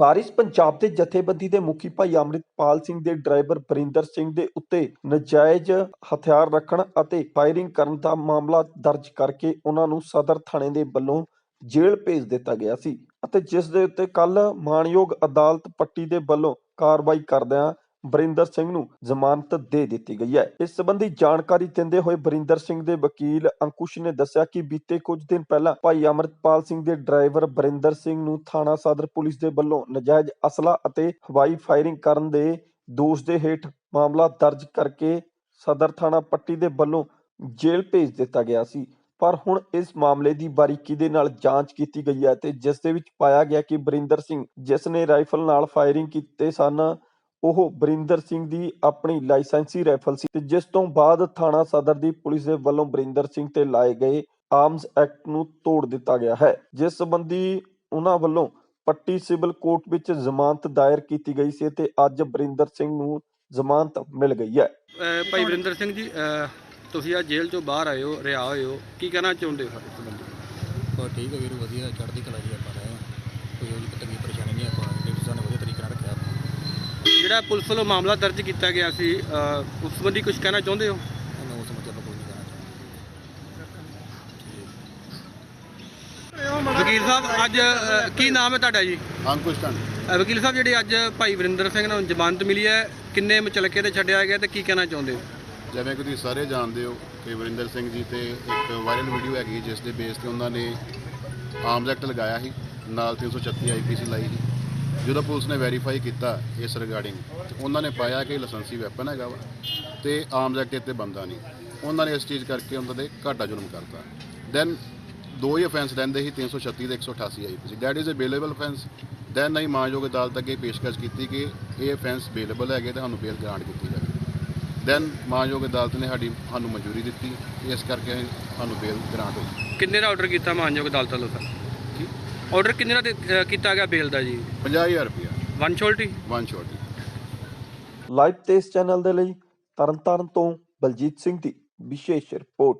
ਬਾਰਿਸ਼ ਪੰਜਾਬ ਦੇ ਜਥੇਬੰਦੀ ਦੇ ਮੁਖੀ ਭਾਈ ਅੰਮ੍ਰਿਤਪਾਲ ਸਿੰਘ ਦੇ ਡਰਾਈਵਰ ਬਰਿੰਦਰ ਸਿੰਘ ਦੇ ਉੱਤੇ ਨਜਾਇਜ਼ ਹਥਿਆਰ ਰੱਖਣ ਅਤੇ ਫਾਇਰਿੰਗ ਕਰਨ ਦਾ ਮਾਮਲਾ ਦਰਜ ਕਰਕੇ ਉਹਨਾਂ ਨੂੰ ਸਦਰ ਥਾਣੇ ਦੇ ਵੱਲੋਂ ਜੇਲ੍ਹ ਭੇਜ ਦਿੱਤਾ ਗਿਆ ਸੀ ਅਤੇ ਜਿਸ ਦੇ ਉੱਤੇ ਕੱਲ ਮਾਨਯੋਗ ਅਦਾਲਤ ਪੱਟੀ ਦੇ ਵੱਲੋਂ ਕਾਰਵਾਈ ਕਰਦਿਆਂ ਬਰਿੰਦਰ ਸਿੰਘ ਨੂੰ ਜ਼ਮਾਨਤ ਦੇ ਦਿੱਤੀ ਗਈ ਹੈ। ਇਸ ਸੰਬੰਧੀ ਜਾਣਕਾਰੀ ਦਿੰਦੇ ਹੋਏ ਬਰਿੰਦਰ ਸਿੰਘ ਦੇ ਵਕੀਲ ਅੰਕੁਸ਼ ਨੇ ਦੱਸਿਆ ਕਿ ਬੀਤੇ ਕੁਝ ਦਿਨ ਪਹਿਲਾਂ ਭਾਈ ਅਮਰਤਪਾਲ ਸਿੰਘ ਦੇ ਡਰਾਈਵਰ ਬਰਿੰਦਰ ਸਿੰਘ ਨੂੰ ਥਾਣਾ ਸਦਰ ਪੁਲਿਸ ਦੇ ਵੱਲੋਂ ਨਜਾਇਜ਼ ਅਸਲਾ ਅਤੇ ਹਵਾਈ ਫਾਇਰਿੰਗ ਕਰਨ ਦੇ ਦੋਸ਼ ਦੇ ਹੇਠ ਮਾਮਲਾ ਦਰਜ ਕਰਕੇ ਸਦਰ ਥਾਣਾ ਪੱਟੀ ਦੇ ਵੱਲੋਂ ਜੇਲ੍ਹ ਭੇਜ ਦਿੱਤਾ ਗਿਆ ਸੀ। ਪਰ ਹੁਣ ਇਸ ਮਾਮਲੇ ਦੀ ਬਾਰੀਕੀ ਦੇ ਨਾਲ ਜਾਂਚ ਕੀਤੀ ਗਈ ਹੈ ਤੇ ਜਿਸ ਦੇ ਵਿੱਚ ਪਾਇਆ ਗਿਆ ਕਿ ਬਰਿੰਦਰ ਸਿੰਘ ਜਿਸ ਨੇ ਰਾਈਫਲ ਨਾਲ ਫਾਇਰਿੰਗ ਕੀਤੇ ਸਨ ਉਹ ਬਰਿੰਦਰ ਸਿੰਘ ਦੀ ਆਪਣੀ ਲਾਇਸੈਂਸੀ ਰਾਈਫਲ ਸੀ ਤੇ ਜਿਸ ਤੋਂ ਬਾਅਦ ਥਾਣਾ ਸਦਰ ਦੀ ਪੁਲਿਸ ਦੇ ਵੱਲੋਂ ਬਰਿੰਦਰ ਸਿੰਘ ਤੇ ਲਾਏ ਗਏ ਆਰਮਸ ਐਕਟ ਨੂੰ ਤੋੜ ਦਿੱਤਾ ਗਿਆ ਹੈ। ਜਿਸ ਸੰਬੰਧੀ ਉਹਨਾਂ ਵੱਲੋਂ ਪੱਟੀ ਸਿਵਲ ਕੋਰਟ ਵਿੱਚ ਜ਼ਮਾਨਤ ਦਾਇਰ ਕੀਤੀ ਗਈ ਸੀ ਤੇ ਅੱਜ ਬਰਿੰਦਰ ਸਿੰਘ ਨੂੰ ਜ਼ਮਾਨਤ ਮਿਲ ਗਈ ਹੈ। ਭਾਈ ਵਰਿੰਦਰ ਸਿੰਘ ਜੀ ਤੁਸੀਂ ਆ ਜੇਲ੍ਹ ਚੋਂ ਬਾਹਰ ਆਏ ਹੋ ਰਿਹਾ ਹੋਏ ਹੋ ਕੀ ਕਹਿਣਾ ਚਾਹੁੰਦੇ ਹੋ ਸਾਡੇ ਸੰਬੰਧੀ? ਠੀਕ ਹੈ ਵੀਰ ਵਧੀਆ ਚੜ੍ਹਦੀ ਕਲਾ ਜੀ ਆਪਾਂ ਰਹੇ ਹਾਂ। ਕੋਈ ਤੰਗੀ ਪਰੇਸ਼ਾਨੀ ਨਹੀਂ ਆਪਾਂ ਡਿਪਟੀ ਸਾਹਿਬ ਨੇ ਵਧੀਆ ਤਰੀਕੇ ਨਾਲ ਰੱਖਿਆ ਆਪਾਂ ਜਿਹੜਾ ਪੁਲਿਸ ਵੱਲੋਂ ਮਾਮਲਾ ਦਰਜ ਕੀਤਾ ਗਿਆ ਸੀ ਅਹ ਉਸ ਸੰਬੰਧੀ ਕੁਝ ਕਹਿਣਾ ਚਾਹੁੰਦੇ ਹੋ? ਇਹਨੂੰ ਉਸ ਮੁੱਦੇ ਆਪਾਂ ਕੋਈ ਨਹੀਂ ਕਹਿਣਾ ਵਕੀਲ ਸਾਹਿਬ ਅੱਜ ਅਹ, ਕੀ ਨਾਮ ਹੈ ਤੁਹਾਡਾ ਜੀ? ਅੰਕੁਸ਼ ਅਹ, ਵਕੀਲ ਸਾਹਿਬ ਜਿਹੜੇ ਅੱਜ ਭਾਈ ਵਰਿੰਦਰ ਸਿੰਘ ਨੂੰ ਜ਼ਮਾਨਤ ਮਿਲੀ ਹੈ ਕਿੰਨੇ ਮੁਚਲਕੇ ਤੇ ਛੱਡਿਆ ਗਿਆ ਤੇ ਕੀ ਕਹਿਣਾ ਚਾਹੁੰਦੇ ਹੋ? ਜਿਵੇਂ ਕਿ ਤੁਸੀਂ ਸਾਰੇ ਜਾਣਦੇ ਹੋ ਕਿ ਵਰਿੰਦਰ ਸਿੰਘ ਜੀ ਤੇ ਇੱਕ ਵਾਇਰਲ ਵੀਡੀਓ ਹੈਗੀ ਜਿਸ ਦੇ ਬੇਸ ਤੇ ਉਹਨਾਂ ਨੇ ਆਰਮਸ ਐਕਟ ਲਗਾਇਆ ਸੀ ਨਾਲ 336 ਆਈਪੀਸੀ ਲਾਈ ਸੀ। ਜਦੋਂ ਪੁਲਿਸ ਨੇ ਵੈਰੀਫਾਈ ਕੀਤਾ ਇਸ ਰਿਗਾਰਡਿੰਗ ਉਹਨਾਂ ਨੇ ਪਾਇਆ ਕਿ ਲਾਇਸੈਂਸੀ ਵੈਪਨ ਹੈਗਾ ਵਾ ਤੇ ਆਰਮਸ ਐਕਟ ਇੱਥੇ ਬੰਦਾ ਨਹੀਂ। ਉਹਨਾਂ ਨੇ ਇਸ ਚੀਜ਼ ਕਰਕੇ ਉਹਨਾਂ ਦੇ ਘਾਟਾ ਜ਼ੁਲਮ ਕਰਤਾ। ਦੈਨ ਦੋ ਹੀ ਅਫੈਂਸ ਰਹਿੰਦੇ ਸੀ 336 ਤੇ 188 IPC that is a bailable offence then ਅਸੀਂ ਮਾਨਯੋਗ ਅਦਾਲਤ ਅੱਗੇ ਪੇਸ਼ਕਸ਼ ਕੀਤੀ ਕਿ ਇਹ ਅਫੈਂਸ ਬੇਲੇਬਲ ਹੈਗੇ ਤੇ ਸਾਨੂੰ ਬੇਲ ਗ੍ਰਾਂਟ ਕੀਤੀ ਜਾਵੇ। ਦੈਨ ਮਾਨਯੋਗ ਅਦਾਲਤ ਨੇ ਸਾਡੀ, ਸਾਨੂੰ ਮਨਜ਼ੂਰੀ ਦਿੱਤੀ। ਇਸ ਕਰਕੇ ਸਾਨੂੰ ਬੇਲ ਗ੍ਰਾਂਟ ਹੋਈ ਕਿੰਨੇ ਦਾ ਆਰਡਰ ਕੀਤਾ ਮਾਨਯੋਗ ਅਦਾਲਤ ਵੱਲੋਂ ਸਰ? ਆਰਡਰ ਕਿੰਨੇ ਦਾ ਕੀਤਾ ਗਿਆ ਬੇਲ ਦਾ ਜੀ? 50000 ਰੁਪਇਆ। ਵਨ ਸ਼ੋਲਟੀ? ਵਨ ਸ਼ੋਟ ਲਾਈਵ ਤੇ ਇਸ ਚੈਨਲ ਦੇ ਲਈ ਤਰਨਤਾਰਨ ਤੋਂ ਬਲਜੀਤ ਸਿੰਘ ਦੀ ਵਿਸ਼ੇਸ਼ ਰਿਪੋਰਟ।